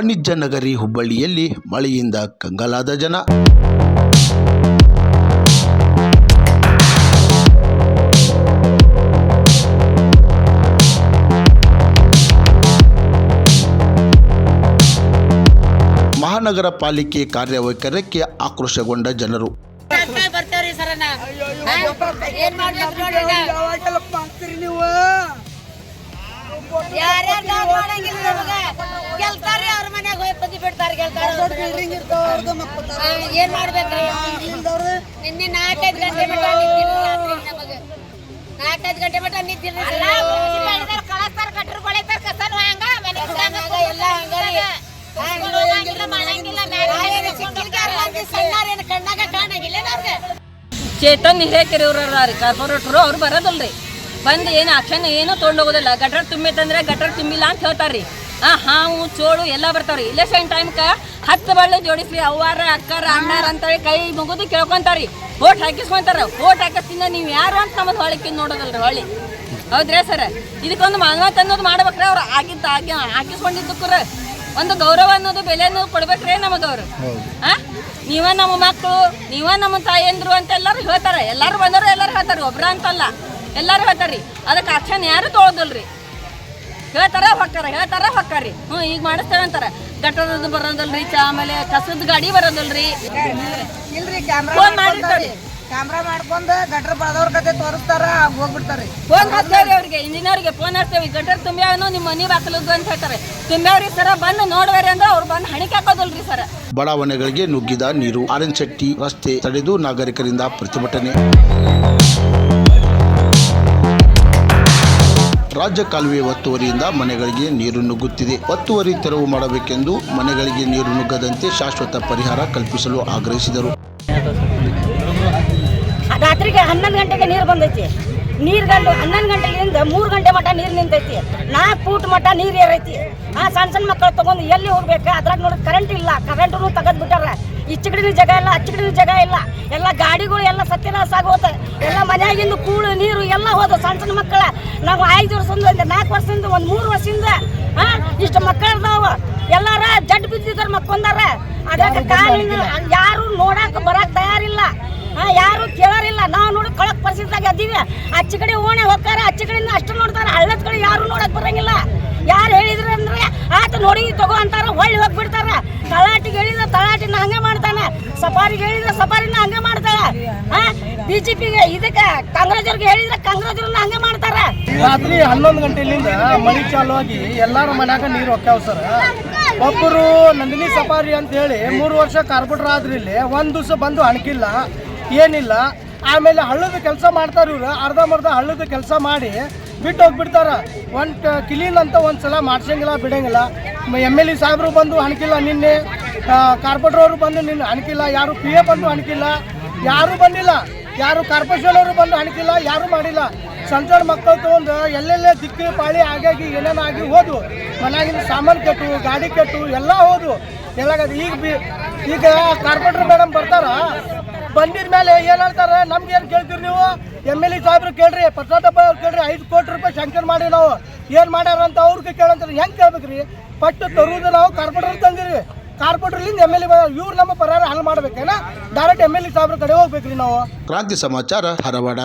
ವಾಣಿಜ್ಯ ನಗರಿ ಹುಬ್ಬಳ್ಳಿಯಲ್ಲಿ ಮಳೆಯಿಂದ ಕಂಗಾಲಾದ ಜನ. ಮಹಾನಗರ ಪಾಲಿಕೆ ಕಾರ್ಯವೈಖರಕ್ಕೆ ಆಕ್ರೋಶಗೊಂಡ ಜನರು. ಗೆಲ್ತಾರ್ರಿ ಅವ್ರ ಮನೆಗೆ ಹೋಗಿ ಬದಿ ಬಿಡ್ತಾರೆ ಗೆಲ್ತಾರ. ಬಿಲ್ಡಿಂಗ್ ಏನ್ ಮಾಡ್ಬೇಕ್ರಿ ನಿನ್ನೆ ನಾಲ್ಕೈದು ಗಂಟೆ ನಮಗ. ನಾಲ್ಕೈದು ಗಂಟೆ ಮಟ ನಿಂತಿಲ್ಲ ಕಳಸ್ತಾರ ಕಟ್ರು ಕೊಳಿತಾರ ಕಸನ್ ಹಂಗ ಎಲ್ಲ ಹಂಗಾರಿ ಚೇತನ್ ಹಿರೇಕೆರೆ ಅವ್ರಿ ಕಾರ್ಪೊರೇಟರು ಕಾರ್ಪೊರೇಟ್ರು ಅವ್ರು ಬರೋದಲ್ರಿ. ಬಂದು ಏನು ಆಕ್ಷನ್ ಏನೂ ತೊಗೊಂಡೋಗೋದಿಲ್ಲ ಗಟ್ರ ತುಂಬಿತಂದ್ರೆ ಗಟ್ರ ತುಂಬಿಲ್ಲ ಅಂತ ಹೇಳ್ತಾರ್ರಿ. ಆ ಹಾವು ಚೋಳು ಎಲ್ಲ ಬರ್ತಾವ್ರಿ. ಇಲೆಕ್ಷನ್ ಟೈಮ್ಕ ಹತ್ತು ಬಳ್ಳಿ ಜೋಡಿಸ್ರಿ ಅವ್ವಾರ ಅಕ್ಕಾರ ಅಣ್ಣಾರ ಅಂತೇಳಿ ಕೈ ಮುಗಿದು ಕೇಳ್ಕೊಂತಾರಿ ಓಟ್ ಹಾಕಿಸ್ಕೊಂತಾರ. ಓಟ್ ಹಾಕಿಸ್ತಿಂದ ನೀವು ಯಾರು ಅಂತ ನಮ್ಮದು ಹೊಳಿಕೆ ನೋಡೋದಲ್ರಿ ಹೊಳಿ. ಹೌದ್ರಿ ಸರ್? ಇದಕ್ಕೊಂದು ಮಾನವತೆ ಅನ್ನೋದು ಮಾಡ್ಬೇಕ್ರಿ ಅವ್ರು. ಆಗಿದ್ದ ಆಗಿ ಹಾಕಿಸ್ಕೊಂಡಿದ್ದಕ್ಕೂ ಒಂದು ಗೌರವ ಅನ್ನೋದು ಬೆಲೆ ಅನ್ನೋದು ಕೊಡ್ಬೇಕ್ರಿ ನಮಗವ್ರು ಆ? ನೀವ ನಮ್ಮ ಮಕ್ಕಳು ನೀವ ನಮ್ಮ ತಾಯಂದ್ರು ಅಂತ ಎಲ್ಲರೂ ಹೇಳ್ತಾರೆ. ಎಲ್ಲರೂ ಬಂದರು ಎಲ್ಲರೂ ಹೇಳ್ತಾರೆ. ಒಬ್ರ ಅಂತಲ್ಲ. ಎಲ್ಲರೂ ಹೇಳ್ತಾರ್ರಿ. ಅದಕ್ಕೆ ಅಕ್ಷನ್ ಯಾರು ತೊಗೊಳೋದಿಲ್ರಿ? ಹೇಳ್ತಾರ ಹೊಕ್ಕಾರ ಹೇಳ್ತಾರ ಹೊಕ್ಕಾರಿ. ಹ್ಞೂ ಈಗ ಮಾಡಿಸ್ತೇವೆ ಅಂತಾರ. ಗಟ್ಟದ ಬರೋದಲ್ರಿ ಚಾ ಆಮೇಲೆ ಕಸದ ಗಾಡಿ ಬರೋದಲ್ರಿ. ಇಲ್ರಿ ಕ್ಯಾಮ್ರಾ ಫೋನ್ ಕ್ಯಾಮ್ರಾ ಮಾಡ್ಕೊಂಡ್ ಗಟ್ರ ಬಳದವ್ರ ಕತೆ ತೋರಿಸ್ತಾರ ಹೋಗ್ಬಿಡ್ತಾರೆ ಫೋನ್ ಹಚ್ತೇವ್ರಿ ಅವ್ರಿಗೆ ಇಂಜಿನಿಯರ್ಗೆ ಫೋನ್ ಹಚ್ತೇವೆ. ಗಟ್ಟರ್ ತುಂಬ್ಯಾವನು ನಿಮ್ಮ ಮನೆ ಬಾಕಲದ್ದು ಅಂತ ಹೇಳ್ತಾರೆ. ತುಂಬ್ಯಾವ್ರಿ ಸರ ಬಂದು ನೋಡ್ಬೇರಿ ಅಂದ್ರೆ ಅವ್ರು ಬಂದು ಹಣಿಕೆ ಹಾಕೋದಲ್ರಿ ಸರ. ಬಡಾವಣೆಗಳಿಗೆ ನುಗ್ಗಿದ ನೀರು ಆರೆಂಜ್ ಶೆಟ್ಟಿ ರಸ್ತೆ ತಡೆದು ನಾಗರಿಕರಿಂದ ಪ್ರತಿಭಟನೆ. ರಾಜ್ಯ ಕಾಲುವೆ ಒತ್ತುವರಿಯಿಂದ ಮನೆಗಳಿಗೆ ನೀರು ನುಗ್ಗುತ್ತಿದೆ. ಒತ್ತುವರಿ ತೆರವು ಮಾಡಬೇಕೆಂದು ಮನೆಗಳಿಗೆ ನೀರು ನುಗ್ಗದಂತೆ ಶಾಶ್ವತ ಪರಿಹಾರ ಕಲ್ಪಿಸಲು ಆಗ್ರಹಿಸಿದರು. ರಾತ್ರಿಗೆ ಹನ್ನೊಂದು ಗಂಟೆಗೆ ನೀರು ಬಂದೈತಿ. ನೀರು ಗಂಡು ಹನ್ನೊಂದು ಗಂಟೆಯಿಂದ ಮೂರು ಗಂಟೆ ಮಟ್ಟ ನೀರು ನಿಂತೈತಿ. ನಾಲ್ಕು ಫೂಟ್ ಮಟ್ಟ ನೀರು ಏರೈತಿ. ಆ ಸಣ್ಣ ಸಣ್ಣ ಮಕ್ಕಳು ತಗೊಂಡು ಎಲ್ಲಿ ಹೋಗ್ಬೇಕು? ಅದ್ರಾಗ ನೋಡಿ ಕರೆಂಟ್ ಇಲ್ಲ. ಕರೆಂಟು ತೆಗೆದು ಇಚ್ಚಕಡಿನ ಜಾಗ ಇಲ್ಲ ಅಚ್ಚಕಡಿನ ಜಾಗ ಇಲ್ಲ. ಎಲ್ಲ ಗಾಡಿಗಳು ಎಲ್ಲ ಸತ್ಯನಾಶ ಆಗೋತ. ಎಲ್ಲ ಮನೆಯಾಗಿಂದು ಕೂಳು ನೀರು ಎಲ್ಲ ಹೋದ ಸಣ್ಣ ಸಣ್ಣ ಮಕ್ಕಳ. ನಾವು ಐದು ವರ್ಷದಿಂದ ಒಂದು ನಾಲ್ಕು ವರ್ಷದಿಂದ ಒಂದು ಮೂರು ವರ್ಷದಿಂದ ಹಾ ಇಷ್ಟು ಮಕ್ಕಳು ನಾವು ಎಲ್ಲಾರ ಜಡ್ ಬಿದ್ದಿದ್ರ ಮಕ್ಕೊಂದಾರ ಅದಕ್ಕೆ ಕಾಲಿಂದ ಯಾರು ನೋಡಕ್ಕೆ ಬರಕ್ಕೆ ತಯಾರಿಲ್ಲ. ಹಾ ಯಾರು ಕೇಳಾರಿಲ್ಲ. ನಾವು ನೋಡಿ ಕಳಕ್ ಪರಿಸ್ಥಿತಿದಾಗ ಅದೀವಿ ಅಚ್ಚ ಕಡೆ ಓಣೆ ಹೋಗ್ತಾರ ಆಚೆ ಕಡೆಯಿಂದ ಅಷ್ಟು ನೋಡ್ತಾರ ಹಳ್ಳದ ಕಡೆ ಯಾರು ನೋಡಕ್ ಬರಂಗಿಲ್ಲ ಯಾರು ಹೇಳಿದ್ರು ಅಂದ್ರೆ ಆತ ನೋಡಿ ತಗೋ ಅಂತಾರ ಹೊಳ್ಳಿ ಹೋಗ್ಬಿಡ್ತಾರ ತಳಾಟಿಗೆ ಹೇಳಿದ್ರೆ ತಳಾಟಿನ ಹಂಗೆ ಮಾಡ್ತಾನೆ. ಸಫಾರಿಗೆ ಹೇಳಿದ್ರೆ ಸಫಾರಿನ ಹಂಗೆ ಬಿಜೆಪಿ ಬಿಜೆಪಿಗೆ ಇದಕ್ಕೆ ಕಾಂಗ್ರೆಸ್ ಹೇಳಿದ್ರೆ ಕಾಂಗ್ರೆಸ್ ಹಂಗೆ ಮಾಡ್ತಾರ. ರಾತ್ರಿ ಹನ್ನೊಂದು ಗಂಟೆಲಿಂದ ಮಳಿ ಚಾಲು ಆಗಿ ಎಲ್ಲಾರ ಮನ್ಯಾಗ ನೀರು ಹೊಕ್ಕಾವ್ ಸರ್. ಒಬ್ಬರು ನಂದಿನಿ ಸಫಾರಿ ಅಂತ ಹೇಳಿ ಮೂರು ವರ್ಷ ಕಾರ್ಬಿಟ್ರ ಆದ್ರಿ ಇಲ್ಲಿ ಒಂದ್ ದಿವಸ ಬಂದು ಅಣಕಿಲ್ಲ, ಏನಿಲ್ಲ. ಆಮೇಲೆ ಹಳ್ಳದ ಕೆಲಸ ಮಾಡ್ತಾರ ಇವ್ರು ಅರ್ಧಂಬರ್ಧ ಹಳ್ಳದ ಕೆಲಸ ಮಾಡಿ ಬಿಟ್ಟು ಹೋಗ್ಬಿಡ್ತಾರ. ಒಂದ್ ಕ್ಲೀನ್ ಅಂತ ಒಂದ್ಸಲ ಮಾಡ್ಸಂಗಿಲ್ಲ, ಬಿಡಂಗಿಲ್ಲ. ಎಂ ಎಲ್ ಎ ಸಾಹೇಬರು ಬಂದು ಅಣಕಿಲ್ಲ ನಿನ್ನೆ. ಕಾರ್ಪೊರೇಟರ್ ಅವರು ಬಂದು ನಿನ್ನ ಅಣಕಿಲ್ಲ, ಯಾರು ಪಿ ಎ ಬಂದು ಅಣಕಿಲ್ಲ, ಯಾರು ಬಂದಿಲ್ಲ, ಯಾರು ಕಾರ್ಪೊರೇಷನ್ ಅವರು ಬಂದು ಅಣಕಿಲ್ಲ, ಯಾರು ಮಾಡಿಲ್ಲ. ಸಣ್ಣ ಸಣ್ಣ ಮಕ್ಕಳು ತಗೊಂಡು ಎಲ್ಲೆಲ್ಲೇ ದಿಕ್ಕಿ ಪಾಳಿ ಆಗಾಗಿ ಏನೇನು ಆಗಿ ಹೋದ್ವು. ಮನೆಯಾಗಿನ ಸಾಮಾನು ಕೆಟ್ಟು, ಗಾಡಿ ಕೆಟ್ಟು, ಎಲ್ಲ ಹೋದ್ವು. ಎಲ್ಲ ಈಗ ಈಗ ಕಾರ್ಪೊರೇಟರ್ ಮೇಡಮ್ ಬರ್ತಾರ, ಬಂದಿದ ಮೇಲೆ ಏನ್ ಹೇಳ್ತಾರೆ? ನಮ್ಗೆ ಏನು ಕೇಳ್ತೀರಿ ನೀವು? ಎಂ ಎಲ್ ಎ ಸಾಹೇಬ್ರು ಕೇಳ್ರಿ ಪಟ್ನಾಟಪ್ಪ ಅವ್ರು ಕೇಳ್ರಿ, ಐದು ಕೋಟಿ ರೂಪಾಯಿ ಶಾಂಕ್ಷನ್ ಮಾಡಿ ನಾವು. ಏನು ಮಾಡ್ಯಾರ ಅಂತ ಅವ್ರಿಗೆ ಕೇಳಂತಾರೆ. ಹೆಂಗೆ ಕೇಳ್ಬೇಕ್ರಿ? ಪಟ್ಟು ತರುವುದು ನಾವು ಕಾರ್ಪೊರೇಟರ್ ತಂದಿರಿ. ಕಾರ್ಪೊರೇಟರ್ಲಿಂದ ಎಂ ಎಲ್ ಎ ಇವ್ರು ನಮ್ಮ ಪರಿಹಾರ ಹಲ್ ಮಾಡ್ಬೇಕೇನ? ಡೈರೆಕ್ಟ್ ಎಂ ಎಲ್ ಎ ಸಾಹೇಬ್ರ ಕಡೆ ಹೋಗ್ಬೇಕ್ರಿ ನಾವು. ಕ್ರಾಂತಿ ಸಮಾಚಾರ ಹರವಾಡ